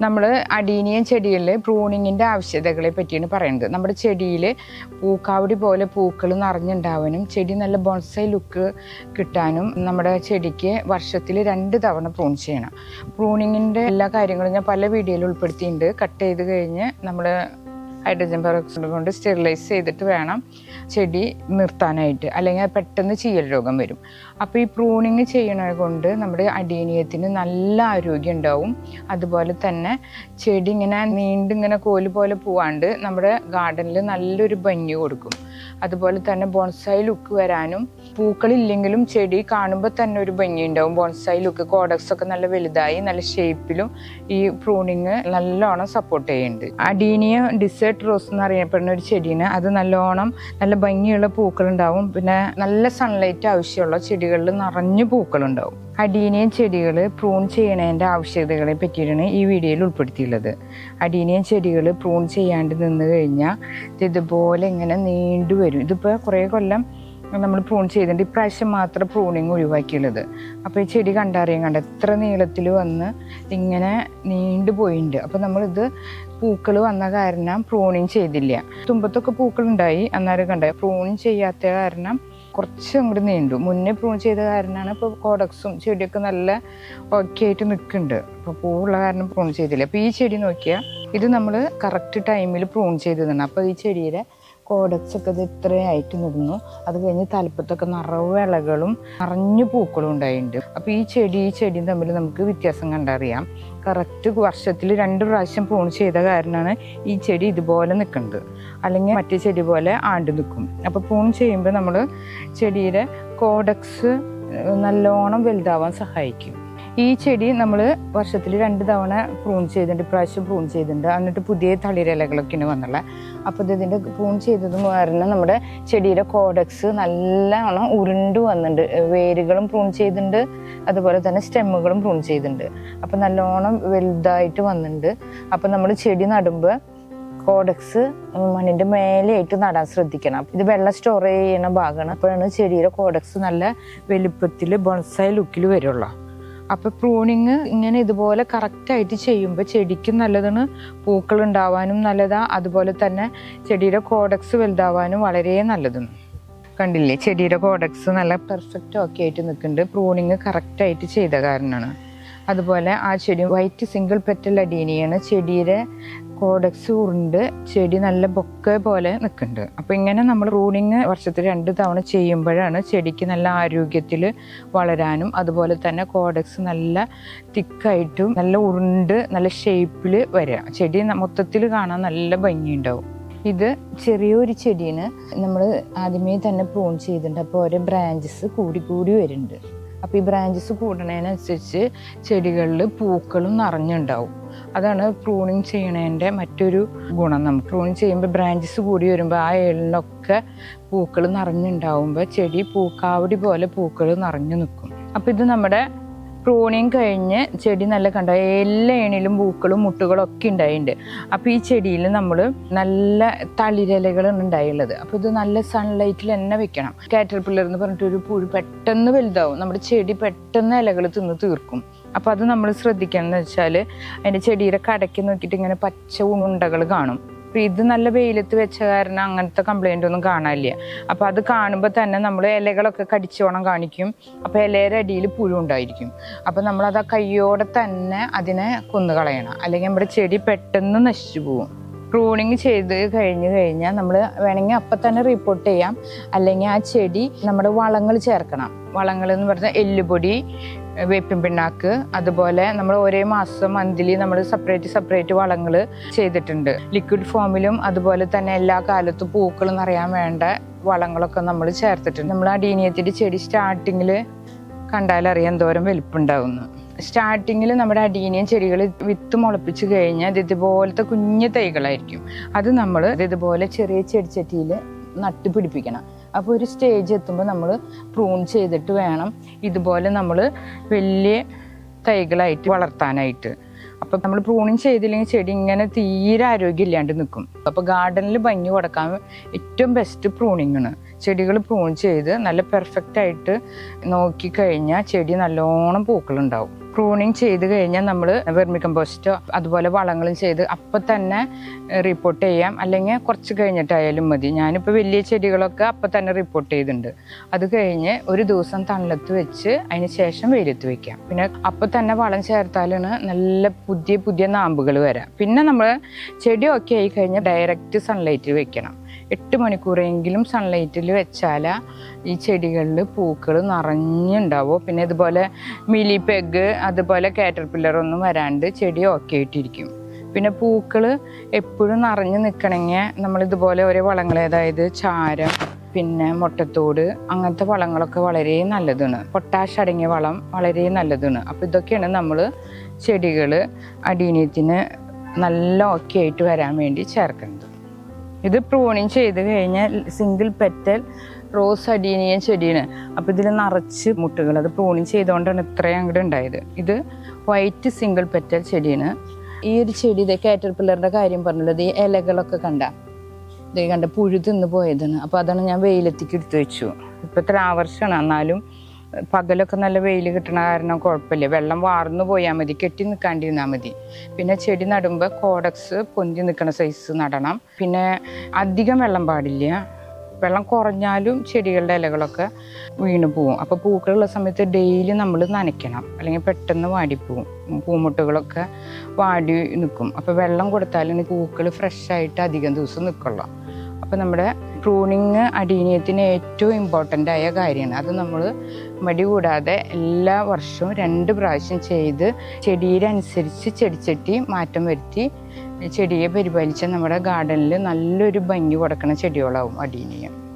നമ്മൾ അടീനിയൻ ചെടികളിൽ പ്രൂണിങ്ങിന്റെ ആവശ്യകതകളെ പറ്റിയാണ് പറയുന്നത്. നമ്മുടെ ചെടിയിൽ പൂക്കാവടി പോലെ പൂക്കൾ നിറഞ്ഞുണ്ടാവാനും ചെടി നല്ല ബോൺസൈ ലുക്ക് കിട്ടാനും നമ്മുടെ ചെടിക്ക് വർഷത്തിൽ രണ്ട് തവണ പ്രൂൺ ചെയ്യണം. പ്രൂണിങ്ങിന്റെ എല്ലാ കാര്യങ്ങളും ഞാൻ പല വീഡിയോയിൽ ഉൾപ്പെടുത്തിയിട്ടുണ്ട്. കട്ട് ചെയ്ത് കഴിഞ്ഞ് നമ്മൾ ഹൈഡ്രജൻ പെറോക്സൈഡ് കൊണ്ട് സ്റ്റെറിലൈസ് ചെയ്തിട്ട് വേണം ചെടി നിർത്താനായിട്ട്. അല്ലെങ്കിൽ പെട്ടെന്ന് ചീയൽ രോഗം വരും. അപ്പോൾ ഈ പ്രൂണിങ് ചെയ്യണത് കൊണ്ട് നമ്മുടെ അടീനിയത്തിന് നല്ല ആരോഗ്യം ഉണ്ടാവും. അതുപോലെ തന്നെ ചെടി ഇങ്ങനെ നീണ്ടിങ്ങനെ കോൽ പോലെ പോവാണ്ട് നമ്മുടെ ഗാർഡനിൽ നല്ലൊരു ഭംഗി കൊടുക്കും. അതുപോലെ തന്നെ ബോൺസായി ലുക്ക് വരാനും പൂക്കളില്ലെങ്കിലും ചെടി കാണുമ്പോൾ തന്നെ ഒരു ഭംഗി ഉണ്ടാവും ബോൺസായി ലുക്ക് കോഡക്സ് ഒക്കെ നല്ല വലുതായി നല്ല ഷേപ്പിലും ഈ പ്രൂണിങ് നല്ലോണം സപ്പോർട്ട് ചെയ്യുന്നുണ്ട് അഡീനിയ ഡിസേർട്ട് റോസ് എന്ന് അറിയപ്പെടുന്ന ഒരു ചെടീന് അത് നല്ലോണം നല്ല ഭംഗിയുള്ള പൂക്കളുണ്ടാവും. പിന്നെ നല്ല സൺലൈറ്റ് ആവശ്യമുള്ള ചെടികളിൽ നിറഞ്ഞു പൂക്കളുണ്ടാവും. അഡീനിയൻ ചെടികൾ പ്രൂൺ ചെയ്യണതിന്റെ ആവശ്യകതകളെ പറ്റിയിട്ടാണ് ഈ വീഡിയോയിൽ ഉൾപ്പെടുത്തിയുള്ളത്. അഡീനിയൻ ചെടികൾ പ്രൂൺ ചെയ്യാണ്ട് നിന്ന് കഴിഞ്ഞാൽ ഇതുപോലെ ഇങ്ങനെ നീണ്ടു വരും ഇതിപ്പോൾ കുറേ കൊല്ലം നമ്മൾ പ്രൂൺ ചെയ്തിട്ടുണ്ട്. ഇപ്രാവശ്യം മാത്രം പ്രൂണിങ് ഒഴിവാക്കിയുള്ളത്. അപ്പോൾ ഈ ചെടി കണ്ടറിയാൻ കണ്ട? എത്ര നീളത്തിൽ വന്ന് ഇങ്ങനെ നീണ്ടു പോയിട്ടുണ്ട് അപ്പോൾ നമ്മളിത് പൂക്കൾ വന്ന കാരണം പ്രൂണിങ് ചെയ്തില്ല. തുമ്പത്തൊക്കെ പൂക്കളുണ്ടായി. അന്നേരം കണ്ട? പ്രൂണിങ് ചെയ്യാത്ത കാരണം കുറച്ച് അങ്ങോട്ട് നീണ്ടു. മുന്നേ പ്രൂൺ ചെയ്ത കാരണമാണ് ഇപ്പോൾ കോഡക്സും ചെടിയൊക്കെ നല്ല ഓക്കെ ആയിട്ട് നിൽക്കുന്നുണ്ട് അപ്പോൾ പൂവുള്ള കാരണം പ്രൂൺ ചെയ്തില്ല. അപ്പോൾ ഈ ചെടി നോക്കിയാൽ ഇത് നമ്മൾ കറക്റ്റ് ടൈമിൽ പ്രൂൺ ചെയ്തതാണ് അപ്പോൾ ഈ ചെടിയുടെ കോഡക്സ് ഒക്കെ ഇത് ഇത്രയായിട്ട് നിന്നു. അത് കഴിഞ്ഞ് തലപ്പത്തൊക്കെ നിറവ് ഇലകളും നിറഞ്ഞു പൂക്കളും ഉണ്ടായിട്ടുണ്ട്. അപ്പോൾ ഈ ചെടി ഈ ചെടിയും തമ്മിൽ നമുക്ക് വ്യത്യാസം കണ്ടറിയാം. കറക്റ്റ് വർഷത്തിൽ രണ്ട് പ്രാവശ്യം പൂൺ ചെയ്ത കാരണമാണ് ഈ ചെടി ഇതുപോലെ നിൽക്കുന്നത്. അല്ലെങ്കിൽ മറ്റേ ചെടി പോലെ ആണ്ട് നിൽക്കും. അപ്പോൾ പൂൺ ചെയ്യുമ്പോൾ നമ്മൾ ചെടിയുടെ കോഡക്സ് നല്ലോണം വലുതാവാൻ സഹായിക്കും. ഈ ചെടി നമ്മൾ വർഷത്തിൽ രണ്ട് തവണ പ്രൂൺ ചെയ്തിട്ടുണ്ട് ഇപ്രാവശ്യം പ്രൂൺ ചെയ്തിട്ടുണ്ട്. എന്നിട്ട് പുതിയ തളിരിലകളൊക്കെയാണ് വന്നുള്ള അപ്പോൾ ഇത് ഇതിന്റെ പ്രൂൺ ചെയ്തത് കാരണം നമ്മുടെ ചെടിയുടെ കോഡക്സ് നല്ലോണം ഉരുണ്ട് വന്നിട്ടുണ്ട്. വേരുകളും പ്രൂൺ ചെയ്തിട്ടുണ്ട് അതുപോലെ തന്നെ സ്റ്റെമ്മുകളും പ്രൂൺ ചെയ്തിട്ടുണ്ട്. അപ്പോൾ നല്ലോണം വലുതായിട്ട് വന്നിട്ടുണ്ട്. അപ്പോൾ നമ്മൾ ചെടി നടുമ്പോൾ കോഡക്സ് മണ്ണിന്റെ മേലെയായിട്ട് നടാൻ ശ്രദ്ധിക്കണം. ഇത് വെള്ളം സ്റ്റോർ ചെയ്യുന്ന ഭാഗമാണ്. അപ്പോഴാണ് ചെടിയുടെ കോഡക്സ് നല്ല വലുപ്പത്തിൽ ബൊൺസായ ലുക്കിൽ വരുള്ളൂ. അപ്പോൾ പ്രൂണിങ് ഇങ്ങനെ ഇതുപോലെ കറക്റ്റായിട്ട് ചെയ്യുമ്പോൾ ചെടിക്കും നല്ലതാണ് പൂക്കൾ ഉണ്ടാവാനും നല്ലതാ. അതുപോലെ തന്നെ ചെടിയുടെ കോഡക്സ് വലുതാവാനും വളരെ നല്ലതാണ് കണ്ടില്ലേ? ചെടിയുടെ കോഡക്സ് നല്ല പെർഫെക്റ്റ് ഓക്കെ ആയിട്ട് നിൽക്കുന്നുണ്ട്. പ്രൂണിങ് കറക്റ്റായിട്ട് ചെയ്ത കാരണമാണ് അതുപോലെ ആ ചെടി വൈറ്റ് സിംഗിൾ പെറ്റൽ അടീനിയാണ് ചെടിയുടെ കോഡക്സ് ഉരുണ്ട് ചെടി നല്ല ബൊക്ക പോലെ നിൽക്കുന്നുണ്ട്. അപ്പോൾ ഇങ്ങനെ നമ്മൾ റൂണിങ് വർഷത്തിൽ രണ്ട് തവണ ചെയ്യുമ്പോഴാണ് ചെടിക്ക് നല്ല ആരോഗ്യത്തിൽ വളരാനും അതുപോലെ തന്നെ കോഡക്സ് നല്ല തിക്കായിട്ടും നല്ല ഉരുണ്ട് നല്ല ഷേപ്പിൽ വരിക ചെടി മൊത്തത്തിൽ കാണാൻ നല്ല ഭംഗിയുണ്ടാവും. ഇത് ചെറിയൊരു ചെടീന് നമ്മൾ ആദ്യമേ തന്നെ പ്രൂൺ ചെയ്തിട്ടുണ്ട്. അപ്പോൾ ഓരോ ബ്രാഞ്ചസ് കൂടി കൂടി വരുന്നുണ്ട്. അപ്പോൾ ഈ ബ്രാഞ്ചസ് കൂടണതിനനുസരിച്ച് ചെടികളിൽ പൂക്കളും നിറഞ്ഞുണ്ടാവും. അതാണ് പ്രൂണിങ് ചെയ്യണതിന്റെ മറ്റൊരു ഗുണം. നമുക്ക് പ്രൂണിങ് ചെയ്യുമ്പോൾ ബ്രാഞ്ചസ് കൂടി വരുമ്പോൾ ആ എള്ളിനൊക്കെ പൂക്കൾ നിറഞ്ഞുണ്ടാവുമ്പോൾ ചെടി പൂക്കാവടി പോലെ പൂക്കൾ നിറഞ്ഞു നിൽക്കും. അപ്പോൾ ഇത് നമ്മുടെ പ്രൂണിങ് കഴിഞ്ഞ് ചെടി നല്ല കണ്ട എല്ലാ ഏണിലും പൂക്കളും മുട്ടുകളും ഒക്കെ ഉണ്ടായിട്ടുണ്ട് അപ്പോൾ ഈ ചെടിയിൽ നമ്മൾ നല്ല തളിരലകളാണ് ഉണ്ടായുള്ളത്. അപ്പോൾ ഇത് നല്ല സൺലൈറ്റിൽ തന്നെ വെക്കണം. കാറ്റർ പില്ലർ എന്ന് പറഞ്ഞിട്ട് ഒരു പുഴു പെട്ടെന്ന് വലുതാവും. നമ്മുടെ ചെടി പെട്ടെന്ന് ഇലകൾ തിന്ന് തീർക്കും. അപ്പോൾ അത് നമ്മൾ ശ്രദ്ധിക്കണം എന്ന് വെച്ചാൽ അതിന്റെ ചെടിയുടെ കടയ്ക്ക് നോക്കിയിട്ട് ഇങ്ങനെ പച്ച ഉണ്ടകൾ കാണും. അപ്പോൾ ഇത് നല്ല വെയിലത്ത് വെച്ച കാരണം അങ്ങനത്തെ കംപ്ലൈന്റ് ഒന്നും കാണാനില്ല. അപ്പോൾ അത് കാണുമ്പോൾ തന്നെ നമ്മൾ ഇലകളൊക്കെ കടിച്ചോണം കാണിക്കും. അപ്പോൾ ഇലയുടെ അടിയിൽ പുഴു ഉണ്ടായിരിക്കും. അപ്പോൾ നമ്മളത് ആ കയ്യോടെ തന്നെ അതിനെ കൊന്നു കളയണം അല്ലെങ്കിൽ നമ്മുടെ ചെടി പെട്ടെന്ന് നശിച്ചു പോകും പ്രൂണിങ് ചെയ്ത് കഴിഞ്ഞ് കഴിഞ്ഞാൽ നമ്മൾ വേണമെങ്കിൽ അപ്പം തന്നെ റിപ്പോർട്ട് ചെയ്യാം. അല്ലെങ്കിൽ ആ ചെടി നമ്മുടെ വളങ്ങൾ ചേർക്കണം. വളങ്ങൾ എന്ന് പറഞ്ഞാൽ എല്ലുപൊടി വേപ്പിൻ പിണ്ണാക്ക് അതുപോലെ നമ്മൾ ഒരേ മാസം മന്ത്ലി നമ്മൾ സെപ്പറേറ്റ് സെപ്പറേറ്റ് വളങ്ങൾ ചെയ്തിട്ടുണ്ട്. ലിക്വിഡ് ഫോമിലും അതുപോലെ തന്നെ എല്ലാ കാലത്തും പൂക്കൾ നിറയാൻ വേണ്ട വളങ്ങളൊക്കെ നമ്മൾ ചേർത്തിട്ടുണ്ട്. നമ്മൾ ആ അടീനിയത്തിന്റെ ചെടി സ്റ്റാർട്ടിങ്ങിൽ കണ്ടാലറിയാം എന്തോരം വലിപ്പുണ്ടാവുന്നു. സ്റ്റാർട്ടിങ്ങിൽ നമ്മുടെ അടീനിയൻ ചെടികൾ വിത്ത് മുളപ്പിച്ച് കഴിഞ്ഞാൽ ഇത് ഇതുപോലത്തെ കുഞ്ഞു തൈകളായിരിക്കും. അത് നമ്മൾ ഇതുപോലെ ചെറിയ ചെടിച്ചട്ടിയിൽ നട്ട് പിടിപ്പിക്കണം. അപ്പോൾ ഒരു സ്റ്റേജ് എത്തുമ്പോൾ നമ്മൾ പ്രൂൺ ചെയ്തിട്ട് വേണം ഇതുപോലെ നമ്മൾ വലിയ തൈകളായിട്ട് വളർത്താനായിട്ട്. അപ്പം നമ്മൾ പ്രൂണിങ് ചെയ്തില്ലെങ്കിൽ ചെടി ഇങ്ങനെ തീരെ ആരോഗ്യമില്ലാണ്ട് നിൽക്കും അപ്പോൾ ഗാർഡനിൽ ഭംഗി കൊടുക്കാൻ ഏറ്റവും ബെസ്റ്റ് പ്രൂണിങ് ആണ്. ചെടികൾ പ്രൂൺ ചെയ്ത് നല്ല പെർഫെക്റ്റ് ആയിട്ട് നോക്കിക്കഴിഞ്ഞാൽ ചെടി നല്ലോണം പൂക്കളുണ്ടാവും. പ്രൂണിങ് ചെയ്ത് കഴിഞ്ഞാൽ നമ്മൾ വെർമി കമ്പോസ്റ്റോ അതുപോലെ വളങ്ങളും ചെയ്ത് അപ്പം തന്നെ റിപ്പോർട്ട് ചെയ്യാം. അല്ലെങ്കിൽ കുറച്ച് കഴിഞ്ഞിട്ടായാലും മതി. ഞാനിപ്പോൾ വലിയ ചെടികളൊക്കെ അപ്പം തന്നെ റിപ്പോർട്ട് ചെയ്തിട്ടുണ്ട് അത് കഴിഞ്ഞ് ഒരു ദിവസം തണലത്ത് വെച്ച് അതിന് ശേഷം വെയിലത്ത് വെക്കാം. പിന്നെ അപ്പം തന്നെ വളം ചേർത്താലാണ് നല്ല പുതിയ പുതിയ നാമ്പുകൾ വരാം. പിന്നെ നമ്മൾ ചെടി ഒക്കെ ആയി കഴിഞ്ഞാൽ ഡയറക്റ്റ് സൺലൈറ്റിൽ വെക്കണം. എട്ട് മണിക്കൂറെങ്കിലും സൺലൈറ്റിൽ വെച്ചാൽ ഈ ചെടികളിൽ പൂക്കൾ നിറഞ്ഞുണ്ടാവും. പിന്നെ ഇതുപോലെ മിലി പെഗ് അതുപോലെ കാറ്റർപില്ലർ ഒന്നും വരാണ്ട് ചെടി ഓക്കെ ആയിട്ടിരിക്കും. പിന്നെ പൂക്കൾ എപ്പോഴും നിറഞ്ഞു നിൽക്കണമെങ്കിൽ നമ്മളിതുപോലെ ഓരോ വളങ്ങൾ അതായത് ചാരം പിന്നെ മുട്ടത്തോട് അങ്ങനത്തെ വളങ്ങളൊക്കെ വളരെ നല്ലതാണ്. പൊട്ടാഷ് അടങ്ങിയ വളം വളരെ നല്ലതാണ്. അപ്പോൾ ഇതൊക്കെയാണ് നമ്മൾ ചെടികൾ അടീനത്തിന് നല്ല ഓക്കെ ആയിട്ട് വരാൻ വേണ്ടി ചേർക്കുന്നത്. ഇത് പ്രൂണിങ് ചെയ്ത് കഴിഞ്ഞാൽ സിംഗിൾ പെറ്റൽ റോസ് അടീനിയൻ ചെടിയാണ് അപ്പോൾ ഇതിൽ നിറച്ച് മുട്ടുകൾ. അത് പ്രൂണിങ് ചെയ്തുകൊണ്ടാണ് ഇത്രയും അങ്ങോട്ട് ഉണ്ടായത് ഇത് വൈറ്റ് സിംഗിൾ പെറ്റൽ ചെടിയാണ് ഈ ഒരു ചെടി ഇത് കാറ്റർപില്ലറിന്റെ കാര്യം പറഞ്ഞുള്ളത് ഈ ഇലകളൊക്കെ കണ്ട? ഇത് കണ്ട പുഴു തിന്ന് പോയതാണ്. അപ്പോൾ അതാണ് ഞാൻ വെയിലെത്തിക്ക് എടുത്തു വെച്ചു. ഇപ്പോൾ ഇത്ര ആവർഷമാണ് എന്നാലും പകലൊക്കെ നല്ല വെയിൽ കിട്ടണ കാരണം കുഴപ്പമില്ല. വെള്ളം വാർന്നു പോയാൽ മതി കെട്ടി നിൽക്കാണ്ടിരുന്നാൽ മതി. പിന്നെ ചെടി നടുമ്പോൾ കോഡക്സ് പൊന്തി നിൽക്കുന്ന സൈസ് നടണം. പിന്നെ അധികം വെള്ളം പാടില്ല. വെള്ളം കുറഞ്ഞാലും ചെടികളുടെ ഇലകളൊക്കെ വീണ് പോവും. അപ്പോൾ പൂക്കളുള്ള സമയത്ത് ഡെയിലി നമ്മൾ നനയ്ക്കണം. അല്ലെങ്കിൽ പെട്ടെന്ന് വാടിപ്പോവും. പൂമുട്ടുകളൊക്കെ വാടി നിൽക്കും അപ്പോൾ വെള്ളം കൊടുത്താലും പൂക്കൾ ഫ്രഷായിട്ട് അധികം ദിവസം നിൽക്കുള്ളൂ അപ്പോൾ നമ്മുടെ പ്രൂണിങ് അടീനിയത്തിന് ഏറ്റവും ഇമ്പോർട്ടന്റ് ആയ കാര്യമാണ്. അത് നമ്മൾ മടി കൂടാതെ എല്ലാ വർഷവും രണ്ട് പ്രാവശ്യം ചെയ്ത് ചെടിയിലനുസരിച്ച് ചെടിച്ചട്ടി മാറ്റം വരുത്തി ചെടിയെ പരിപാലിച്ച നമ്മുടെ ഗാർഡനിൽ നല്ലൊരു ഭംഗി കൊടുക്കുന്ന ചെടികളാവും അടീനിയം.